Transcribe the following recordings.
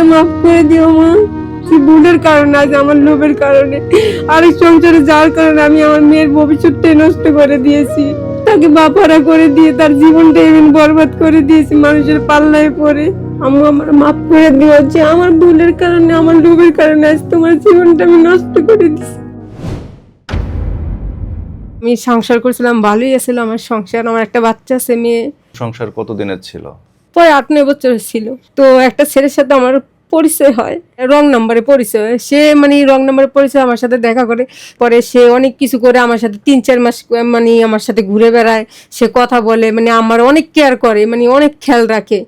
আমার মাফ করে দিও মা। কি ভুলের কারণে, আজ আমার লোভের কারণে। আরেক সংসারে যাওয়ার কারণে আমি আমার মেয়ের ভবিষ্যৎটাই নষ্ট করে দিয়েছি। তাকে বাপারা করে দিয়ে, তার জীবনটা এমন বরবাদ করে দিয়েছি মানুষের পাল্লায় পড়ে। আম্মু, আমার মাফ করে দিও যে আমার ভুলের কারণে, আমার লোভের কারণে আজ তোমার জীবনটা আমি নষ্ট করে দিয়েছি। আমি সংসার করছিলাম, ভালোই আছিল আমার সংসার। আমার একটা বাচ্চা আছে, মেয়ে। সংসার কতদিনের ছিল? প্রায় আট নয় বছর ছিল। তো একটা ছেলের সাথে আমার পরিচয় হয়। রং নাম্বারে পরিচয় সে মানে রং নাম্বারে পরিচয় আমার সাথে দেখা করে। পরে সে অনেক কিছু করে আমার সাথে তিন চার মাস মানে আমার সাথে ঘুরে বেড়ায়। সে কথা বলে মানে আমার অনেক কেয়ার করে মানে অনেক খেয়াল রাখে।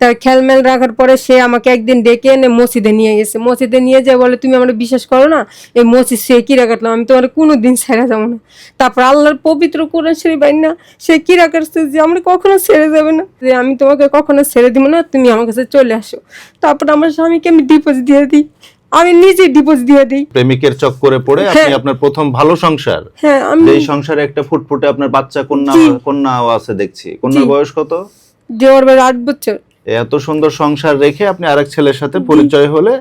তার খেলমেল রাখার পরে সে আমাকে একদিন ডেকে এনে মসজিদে নিয়ে গেছে। মসজিদে নিয়ে যায় বলে তুমি আমার বিশ্বাস করো না? এই মসজিদ সে কিরা কাটলাম আমি তোমার কোনো দিন ছেড়ে যাব না। তারপর আল্লাহর পবিত্র কোরআন শরীফ বাইন না সে কিরা কাটছে যে আমরা কখনো ছেড়ে যাবে না। যে আমি তোমাকে কখনো ছেড়ে দিব না তুমি আমার কাছে চলে আসো। তারপর আমার স্বামীকে আমি ডিপোজিট দিয়ে দিই। আমি নিজে ডিভোর্স দিয়ে দিই। প্রেমিকের চক্করে পড়ে আপনি হ্যাঁ। আপনার প্রথম ভালো সংসার। হ্যাঁ এই সংসারে একটা ফুটফুটে আপনার বাচ্চা কন্যা কন্যা কন্যাও আছে দেখছি। কন্যার। বয়স কত? দেওয়ার বয়স আট বছর। এত সুন্দর সংসার রেখে আপনি আরেক ছেলের সাথে পরিচয় হলে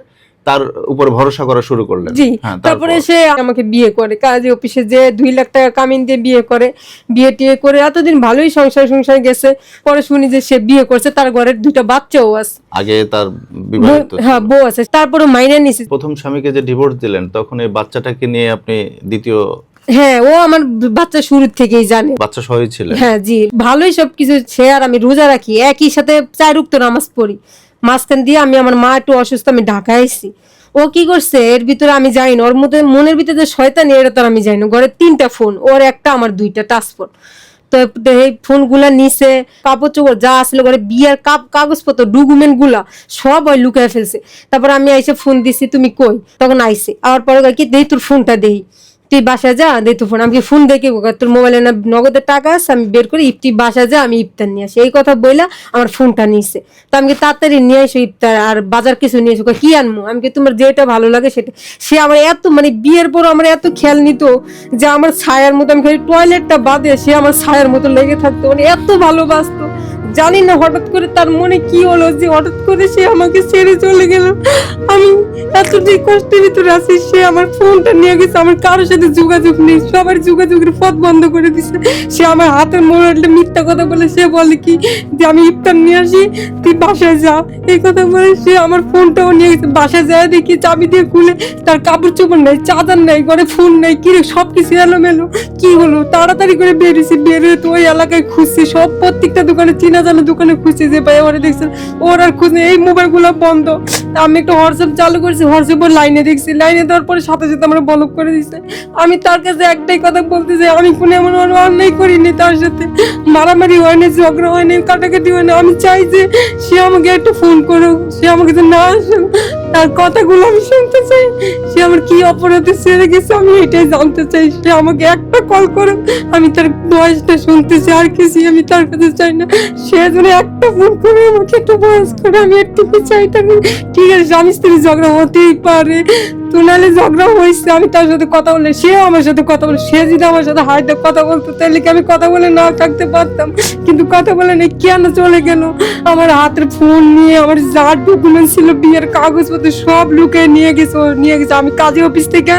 তার উপর ভরসা করা শুরু করলেন। জি হ্যাঁ তারপরে। সে আমাকে বিয়ে করে কাজে অফিসে যে দুই লাখ টাকা কামিন দিয়ে বিয়ে করে বিয়ে টিয়ে করে এতদিন ভালোই সংসার সংসার গেছে পরে শুনি যে সে বিয়ে করছে তার ঘরের দুইটা বাচ্চাও আছে। আগে তার বিবাহিত হ্যাঁ বউ আছে তারপরে মাইনে নিছে। প্রথম স্বামীকে যে ডিভোর্স দিলেন তখন এই বাচ্চাটাকে নিয়ে আপনি দ্বিতীয় হ্যাঁ ও আমার বাচ্চা শুরুর থেকেই জানে। বাচ্চা সহই ছিলেন। হ্যাঁ জি ভালোই সবকিছু সে আর আমি রোজা রাখি একই সাথে চার উক্ত নামাজ পড়ি। মাঝখান দিয়ে আমি আমার মা একটু অসুস্থ, আমি ঢাকায় এসেছি ও কি করছে? এর ভিতরে আমি যাই না। ওর মধ্যে, মনের ভিতরে যে শয়তানি, এটা তো আমি যাই না। ঘরে তিনটা ফোন, ওর একটা, আমার দুইটা টাচ ফোন। তো এই ফোনগুলা নিছে, কাপড় চোপড় যা আসলে ঘরে, বিয়ার কাপ, কাগজপত্র ডকুমেন্টগুলা সব ওই লুকায় ফেলছে। তারপর আমি আইসে ফোন দিছি, তুমি কই? তখন আইসে আবার পরে কি, দেই তোর ফোনটা দেই। তুই বাসা যা দে তো ফোন আমি ফোন দেখে তোর মোবাইলে না নগদের টাকা আছে আমি বের করি তুই বাসা যা আমি ইফতার নিয়ে আসি। এই কথা বইলা আমার ফোনটা নিছে। তো আমি তাড়াতাড়ি নিয়ে আসো ইফতার আর বাজার কিছু নিয়ে কয়, কি আনব আমি কি তোমার যেটা ভালো লাগে সেটা। সে আমার এত মানে বিয়ের পর আমার এত খেয়াল নিত যে আমার ছায়ার মতো আমি খালি টয়লেটটা বাদে সে আমার ছায়ার মতো লেগে থাকতো মানে এত ভালোবাসতো। জানি না হঠাৎ করে তার মনে কি হলো যে হঠাৎ করে সে আমাকে ছেড়ে চলে গেল। আমি এতটাই কষ্টের ভিতরে আছি, সে আমার ফোনটা নিয়ে গেছে, আমার কারোর সাথে যোগাযোগ নেই, সবার যোগাযোগের পথ বন্ধ করে দিছে। সে আমার হাতের মোবাইলটা মিথ্যা কথা বলে, সে বলে কি যে আমি ইফতার নিয়ে আসি, তুই বাসায় যা। এই কথা বলে সে আমার ফোনটাও নিয়ে গেছে, বাসায় যায় দেখি, চাবি দিয়ে খুলে তার কাপড় চোপড় নেই, চাদর নেই, ঘরে ফোন নেই কিরে সব কিছু এলোমেলো। কি হলো? তাড়াতাড়ি করে বেরিয়েছি, বেরিয়ে তো ওই এলাকায় খুঁজছি, সব প্রত্যেকটা দোকানে চিনা জানা দোকানে খুঁজছি যে ভাই ওরা দেখছেন, ওর আর খুঁজ এই মোবাইলগুলো বন্ধ। আমি একটু হোয়াটসঅ্যাপ চালু করেছি, হোয়াটসঅ্যাপ লাইনে দেখছি, লাইনে দেওয়ার পরে সাথে সাথে আমরা ব্লক করে দিচ্ছে আমি তার কাছে একটাই কথা বলতে যে আমি কোনো এমন অন্যায় করিনি তার সাথে। মারামারি হয়নি, ঝগড়া হয়নি, কাটাকাটি হয়নি। আমি চাই যে সে আমাকে একটু ফোন করুক, সে আমাকে না আসুক। তার কথাগুলো আমি শুনতে চাই। সে আমার কি অপরাধে সেরে গেছে আমি এটাই জানতে চাই। সে আমাকে একটা কল করে, আমি তার বয়সটা শুনতে চাই আর কিছু আমি তার কাছে চাই না। সে যেন একটা ফোন করে আমাকে একটু বয়স করে, আমি একটু চাই ঠিক আছে আমি স্ত্রী ঝগড়া হতেই পারে। তো নাহলে ঝগড়া হয়েছে আমি তার সাথে কথা বলে সে আমার সাথে কথা বলে সে যদি আমার সাথে হাইতে কথা বলতো, তাহলে কি আমি কথা বলে না থাকতে পারতাম? কিন্তু কথা বলে নেই, কেন চলে গেল? আমার হাতের ফোন নিয়ে, আমার যা ডকুমেন্ট ছিল, বিয়ের কাগজপত্র সব লুকে নিয়ে গেছে নিয়ে গেছে। আমি কাজে অফিস থেকে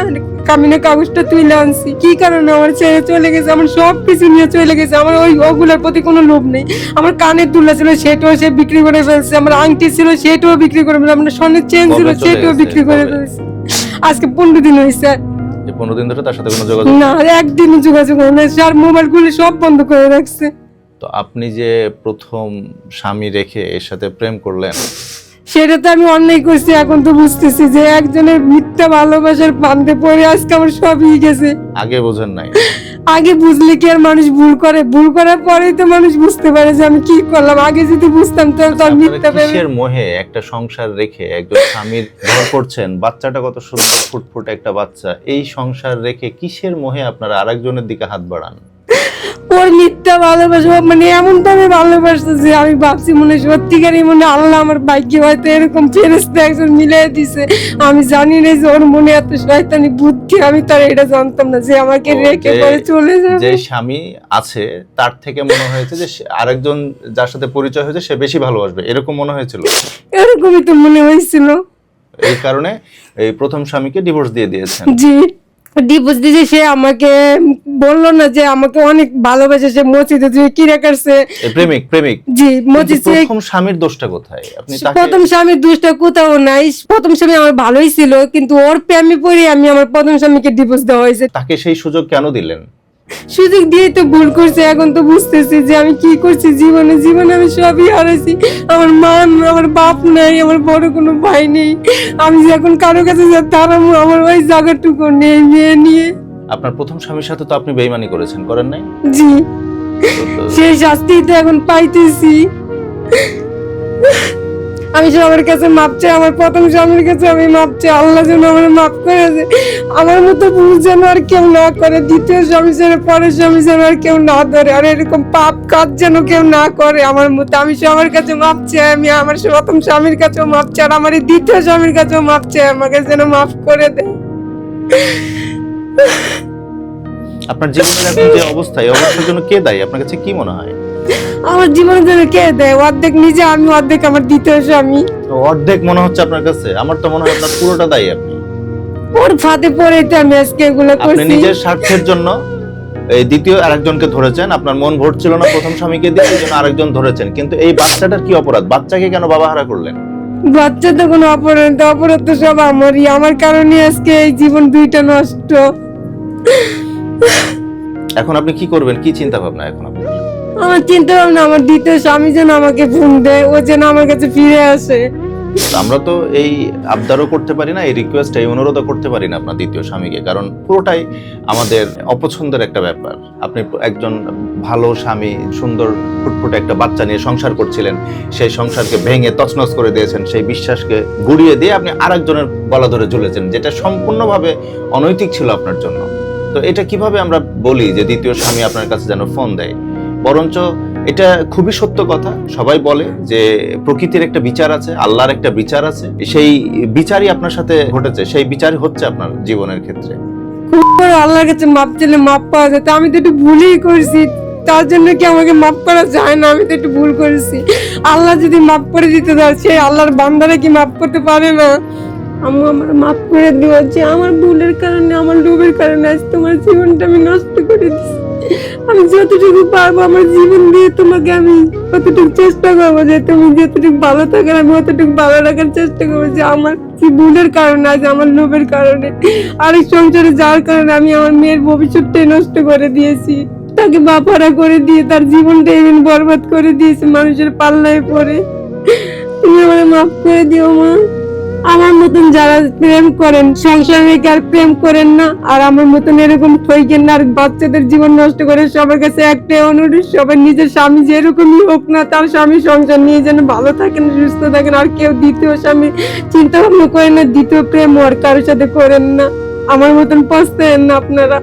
কামিনের কাগজটা তুলে আনছি। কি কারণে? আমার ছেড়ে চলে গেছে আমার সব কিছু নিয়ে চলে গেছে আমার ওই ওগুলোর প্রতি কোনো লোভ নেই। আমার কানের দুলা ছিল সেটাও সে বিক্রি করে ফেলছে আমার আংটি ছিল সেটাও বিক্রি করে ফেলছে আমার স্বর্ণের চেন ছিল সেটাও বিক্রি করে ফেলছে। আজকে পনেরো দিন হয়েছে। পনেরো দিন ধরে তার সাথে কোনো যোগাযোগ? না একদিনও যোগাযোগ হয় না আর মোবাইলগুলো সব বন্ধ করে রাখছে। তো আপনি যে প্রথম স্বামী রেখে এর সাথে প্রেম করলেন সেটা তো আমি অন্যায় করছি এখন তো বুঝতেছি যে একজনের মিথ্যা ভালোবাসার পান্তে পড়ে আজকে আমার সবই গেছে। আগে বোঝেন নাই। আগে বুঝলে কি আর মানুষ ভুল করে? ভুল করার পরেই তো মানুষ বুঝতে পারে যে আমি কি করলাম। আগে যদি বুঝতাম তাহলে তো মিথ্যা কিসের মোহে একটা সংসার রেখে একজন স্বামীর ঘর করছেন বাচ্চাটা কত সুন্দর ফুটফুটে একটা বাচ্চা এই সংসার রেখে কিসের মোহে আপনারা আরেকজনের দিকে হাত বাড়ান? ওর মিথ্যা ভালোবাসা মানে এমন আমি ভালোবাসতেছি আমি ভাবছি মনে সত্যিকারই মনে আল্লাহ আমার ভাগ্যে হয়তো এরকম ফেরেস্তা একজন মিলিয়ে দিছে। আমি জানি না যে ওর মনে এত শয়তানি বুদ্ধি আমি তার এটা জানতাম না যে আমাকে রেখে পরে চলে যাবে। যে স্বামী আছে তার থেকে মনে হয়েছে যে আরেকজন যার সাথে পরিচয় হয়েছে সে বেশি ভালোবাসবে। এরকম মনে হয়েছিল? এরকমই তো মনে হয়েছিল। এই কারণে এই প্রথম স্বামীকে ডিভোর্স দিয়ে দিয়েছেন। জি। ডিভোর্স দিয়েছে সে আমাকে বলল না যে আমাকে অনেক ভালোবাসে সে মসজিদে যে কি করছে প্রেমিক প্রেমিক। জি মসজিদে প্রথম স্বামীর দোষটা কোথায়? আপনি প্রথম স্বামীর দোষটা কোথাও নাই। প্রথম স্বামী আমার ভালোই ছিল কিন্তু ওর প্রেমে পড়ে আমি আমার প্রথম স্বামীকে ডিভোর্স দেওয়া হয়েছে। তাকে সেই সুযোগ কেন দিলেন? সুযোগ দিয়ে তো ভুল করছে এখন তো বুঝতেছি যে আমি কি করছি জীবনে জীবনে আমি সবই হারাইছি। আমার মা আমার বাপ নাই আমার বড় কোনো ভাই নেই। আমি যে এখন কারও কাছে দাঁড়াবো আমার ওই জায়গাটুকু নেই মেয়ে নিয়ে। আপনার প্রথম স্বামীর সাথে তো আপনি বেইমানি করেছেন করেন নাই? জি। সেই শাস্তি তো এখন পাইতেছি। আমি সবার কাছে মাপ চাই, আমার প্রথম স্বামীর কাছে আমি মাপ চাই, আল্লাহ যেন আমার মাফ করে আমার মতো ভুল যেন আর কেউ না করে, দ্বিতীয় স্বামী যেন, পরের স্বামী যেন আর কেউ না ধরে, আর এরকম পাপ কাজ যেন কেউ না করে আমার মতো। আমি সবার কাছে মাপ চাই, আমি আমার প্রথম স্বামীর কাছেও মাপ চাই, আর আমার এই দ্বিতীয় স্বামীর কাছেও মাপ চাই, আমাকে যেন মাফ করে দেয়। আপনার জীবনের এখন যে অবস্থা, এই অবস্থার জন্য কে দায়ী? আপনার কাছে কি মনে হয়? আমার জীবনের জন্য কে দেয়? অর্ধেক নিজে আমি অর্ধেক আমার দ্বিতীয় স্বামী। তো অর্ধেক মনে হচ্ছে আপনার কাছে। আমার তো মনে হয় আপনার পুরোটা দায়ী আপনি। ওর ফাঁদে পড়ে তো আমি আজকে এগুলো করছি। আপনি নিজের স্বার্থের জন্য এই দ্বিতীয় আরেকজনকে ধরেছেন। আপনার মন ভরছিল না প্রথম স্বামীকে দিয়ে এই জন্য আরেকজন ধরেছেন। কিন্তু এই বাচ্চাটার কি অপরাধ? বাচ্চাকে কেন বাবা হারা করলেন? বাচ্চা তো কোনো অপরাধ না, অপরাধ তো সব আমারই। আমার কারণে আজকে এই জীবন দুইটা নষ্ট। এখন আপনি কি করবেন? কি চিন্তা ভাবনা এখন আপনার? আমার চিন্তা ভাবনা, আমার দ্বিতীয় স্বামী যেন আমাকে ফোন দেয়, ও যেন আমার কাছে ফিরে আসে। আমরা তো এই আবদারও করতে পারি না, এই রিকোয়েস্ট এই অনুরোধও করতে পারি না আপনার দ্বিতীয় স্বামীকে, কারণ পুরোটাই আমাদের অপছন্দের একটা ব্যাপার। আপনি একজন ভালো স্বামী, সুন্দর, ফুটফুটে একটা বাচ্চা নিয়ে সংসার করছিলেন, সেই সংসারকে ভেঙে তছনছ করে দিয়েছেন, সেই বিশ্বাসকে গুড়িয়ে দিয়ে আপনি আরেকজনের গলা ধরে ঝুলেছেন, যেটা সম্পূর্ণভাবে অনৈতিক ছিল আপনার জন্য। তো এটা কীভাবে আমরা বলি যে দ্বিতীয় স্বামী আপনার কাছে যেন ফোন দেয়? বরঞ্চ এটা খুবই সত্য কথা। সবাই বলে যে প্রকৃতির একটা বিচার আছে, আল্লাহর একটা বিচার আছে। সেই বিচারই আপনার সাথে ঘটেছে, সেই বিচারই হচ্ছে আপনার জীবনের ক্ষেত্রে। খুব আল্লাহর কাছে মাপ চাইলে মাপ পাওয়া যায়। আমি তো একটু ভুলই করছি। তার জন্য কি আমাকে মাফ করা যায় না? আমি তো একটু ভুল করেছি। আল্লাহ যদি মাফ করে দিতে চায় সেই আল্লাহর বান্দারা কি মাফ করতে পারে না? আমি আমার মাফ করে দিও যে আমার ভুলের কারণে, আমার লোভের কারণে আজ তোমার জীবনটা আমি নষ্ট করে দিচ্ছি আমি যতটুকু পারব আমার জীবন দিয়ে তোমাকে আমি অতটুকু চেষ্টা করব যে তুমি যতটুকু ভালো থাকার আমি অতটুকু ভালো রাখার চেষ্টা করব যে আমার ভুলের কারণে, আজ আমার লোভের কারণে আরেক সংসারে যাওয়ার কারণে আমি আমার মেয়ের ভবিষ্যৎটাই নষ্ট করে দিয়েছি। তাকে বাপারা করে দিয়ে, তার জীবনটা এমন বরবাদ করে দিয়েছে মানুষের পাল্লায় পড়ে। তুমি আমার মাফ করে দিও মা। আমার মতন যারা প্রেম করেন, সংসার আর প্রেম করেন না, আর আমার মতন এরকম ঠইকেন না, আর বাচ্চাদের জীবন নষ্ট করে সবার কাছে একটাই অনুরোধ, সবার নিজের স্বামী যেরকমই হোক না, তার স্বামী সংসার নিয়ে যেন ভালো থাকেন, সুস্থ থাকেন, আর কেউ দ্বিতীয় স্বামী চিন্তা ভাবনা করেন না, দ্বিতীয় প্রেম আর কারোর সাথে করেন না। আমার মতন পস্তেন না আপনারা।